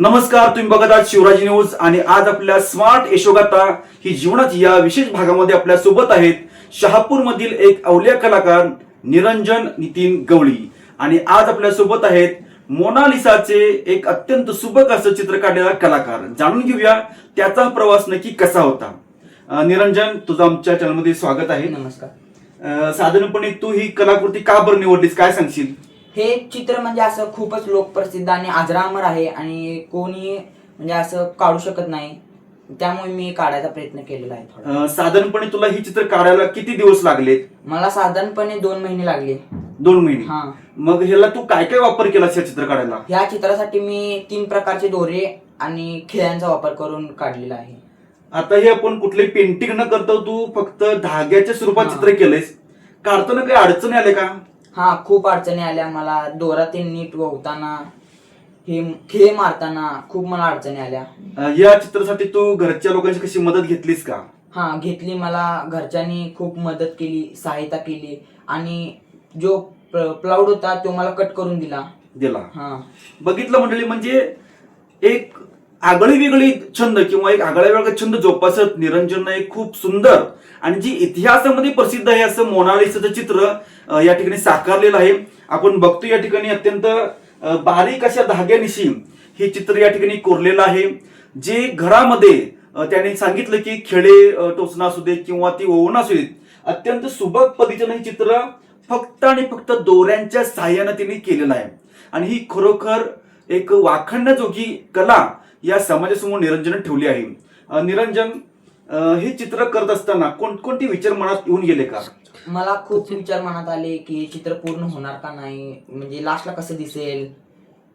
नमस्कार तुम्ही बघत आहात शिवराज न्यूज आणि आज आपल्या स्मार्ट यशोगाथा ही जीवनाची या विशेष भागामध्ये आपल्यासोबत आहेत शहापूर मधील एक अवलिया कलाकार निरंजन नितीन गवळी. आणि आज आपल्यासोबत आहेत मोनालिसाचे एक अत्यंत सुबक असं चित्र काढलेला कलाकार. जाणून घेऊया त्याचा प्रवास नक्की कसा होता. निरंजन तुझं आमच्या चॅनलमध्ये स्वागत आहे. नमस्कार. साधारणपणे तू ही कलाकृती का बरं निवडलीस? काय सांगशील? हे चित्र म्हणजे असं खूपच लोकप्रसिद्ध आणि आजरामर आहे आणि कोणी म्हणजे असं काढू शकत नाही. त्यामुळे मी काढायचा प्रयत्न केलेला आहे थोडा. अं, साधारणपणे तुला ही चित्र काढायला किती दिवस लागले? मला साधारणपणे दोन महिने लागले. दोन महिने? हा. मग ह्याला तू काय काय वापर केलास या चित्र काढायला? ह्या चित्रासाठी मी तीन प्रकारचे दोरे आणि खिळ्यांचा वापर करून काढलेला आहे. आता हे आपण कुठले पेंटिंग न करता तू फक्त धाग्याच्या स्वरूपात हा. चित्र केलंयस. काढताना काही अडचणी आले का? हा खूप अडचणी आल्या मला. दोरा ते नीट वहताना हे खिळे मारताना खूप मला अडचणी आल्या. अं, या चित्रासाठी तू घरच्या लोकांची कशी मदत घेतलीस का? हा घेतली मला. घरच्यांनी खूप मदत केली सहायता केली. आणि जो प्लाउड होता तो मला कट करून दिला. दिला. हा. बघितलं मंडळी म्हणजे एक आगळी वेगळी छंद किंवा एक आगळा वेगळा छंद जोपासत निरंजन एक खूप सुंदर आणि जी इतिहासामध्ये प्रसिद्ध आहे असं मोनालिसाचं चित्र या ठिकाणी साकारलेलं आहे. आपण बघतो या ठिकाणी अत्यंत बारीक अशा धाग्यानिशी हे चित्र या ठिकाणी कोरलेलं आहे. जे घरामध्ये त्याने सांगितलं की खेळे टोचणं असू दे किंवा ती ओवण असू देत अत्यंत सुबक पद्धतीनं हे चित्र फक्त आणि फक्त दोऱ्यांच्या सहाय्यानं त्यांनी केलेलं आहे. आणि ही खरोखर एक वाखणण्याजोगी कला या समाजासमोर निरंजन ठेवली आहे. निरंजन हे चित्र करत असताना कोणकोणते विचार मनात येऊन गेले का? मला खूप विचार मनात आले की हे चित्र पूर्ण होणार का नाही? म्हणजे लास्टला कसं दिसेल?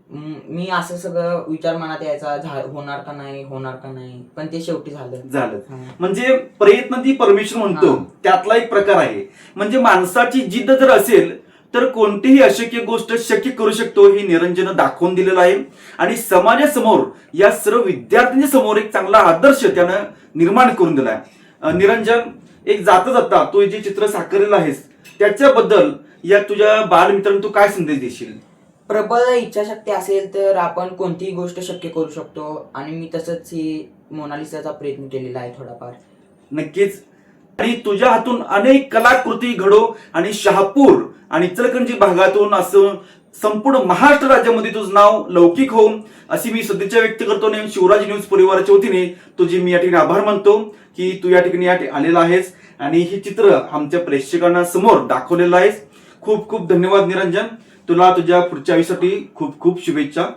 म- असं सगळं विचार मनात यायचा होणार का नाही होणार का नाही? पण ते शेवटी झालं. झालं. म्हणजे प्रयत्न ती परमेश्वर म्हणतो. त्यातला एक प्रकार आहे. म्हणजे माणसाची जिद्द जर असेल तर कोणतीही अशक्य गोष्ट शक्य करू शकतो ही निरंजन दाखवून दिलेलं आहे. आणि समाजासमोर या सर्व विद्यार्थ्यांच्या समोर एक चांगला आदर्श त्यानं निर्माण करून दिलाय. अं, निरंजन एक जाता जाता तू जे चित्र साकारलेलं आहेस त्याच्याबद्दल या तुझ्या बालमित्रांना तू काय संदेश देशील? प्रबळ इच्छाशक्ती असेल तर आपण कोणतीही गोष्ट शक्य करू शकतो. आणि मी तसंच ही मोनालिसाचा प्रयत्न केलेला आहे थोडाफार. नक्कीच. आणि तुझ्या हातून अनेक कलाकृती घडो आणि शहापूर आणि इचलकरंजी भागातून असं संपूर्ण महाराष्ट्र राज्यामध्ये तुझं नाव लौकिक हो अशी मी सध्याच्या व्यक्त करतो. आणि शिवराज न्यूज परिवाराच्या वतीने तुझे मी या ठिकाणी आभार मानतो की तू या ठिकाणी या आलेला आहेस आणि हे चित्र आमच्या प्रेक्षकांना समोर दाखवलेलं आहेस. खूप खूप धन्यवाद निरंजन. तुला तुझ्या पुढच्या आयुष्यासाठी खूप खूप शुभेच्छा.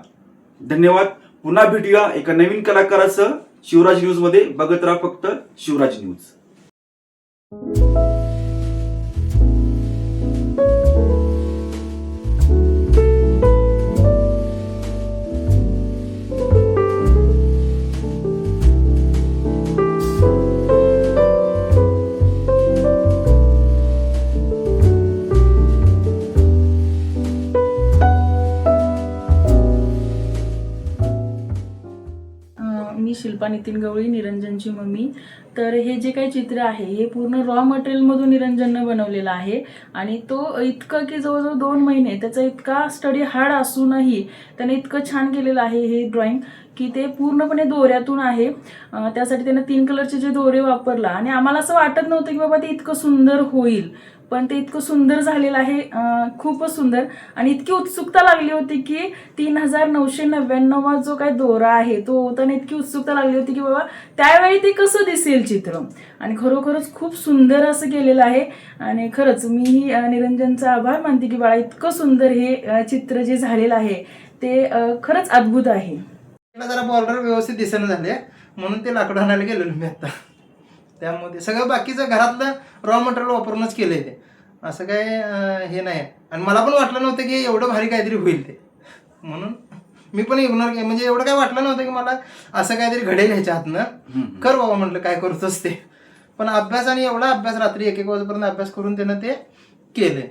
धन्यवाद. पुन्हा भेटूया एका नवीन कलाकारासह शिवराज न्यूजमध्ये बघत राहा फक्त शिवराज न्यूज. मी शिल्पा नितीन गवळी निरंजनची मम्मी. तर हे जे काही चित्र आहे हे पूर्ण रॉ मटेरियलमधून निरंजननं बनवलेलं आहे. आणि तो इतकं की जवळजवळ दोन महिने त्याचा इतका स्टडी हार्ड असूनही त्याने इतकं छान केलेलं आहे हे ड्रॉइंग की ते पूर्णपणे दोऱ्यातून आहे. त्यासाठी त्यानं तीन कलरचे जे दोरे वापरला आणि आम्हाला असं वाटत नव्हतं की बाबा ते इतकं सुंदर होईल. पण ते इतकं सुंदर झालेलं आहे. खूपच सुंदर आणि इतकी उत्सुकता लागली होती की तीन हजार नऊशे नव्याण्णव जो काही दोरा आहे तो होताना इतकी उत्सुकता लागली होती की बाबा त्यावेळी ते कसं दिसेल चित्र? आणि खरोखरच खूप सुंदर असं केलेलं आहे. आणि खरंच मी निरंजनचा आभार मानते की बाळा इतकं सुंदर हे चित्र जे झालेलं आहे ते खरंच अद्भुत आहे. त्याला जरा बॉर्डर व्यवस्थित दिसेना झाले म्हणून ते लाकडं आणायला गेलेलो मी आता. त्यामध्ये सगळं बाकीचं घरातलं रॉ मटेरियल वापरूनच केलंय ते. असं काय हे नाही. आणि मला पण वाटलं नव्हतं की एवढं भारी काहीतरी होईल ते. म्हणून मी पण इग्नोर केलं. म्हणजे एवढं काय वाटलं नव्हतं की मला असं काहीतरी घडेल ह्याच्या हातनं कर बाबा म्हटलं काय करतोस ते. पण अभ्यास आणि एवढा अभ्यास रात्री एक एक वाजेपर्यंत अभ्यास करून त्यानं ते केलंय.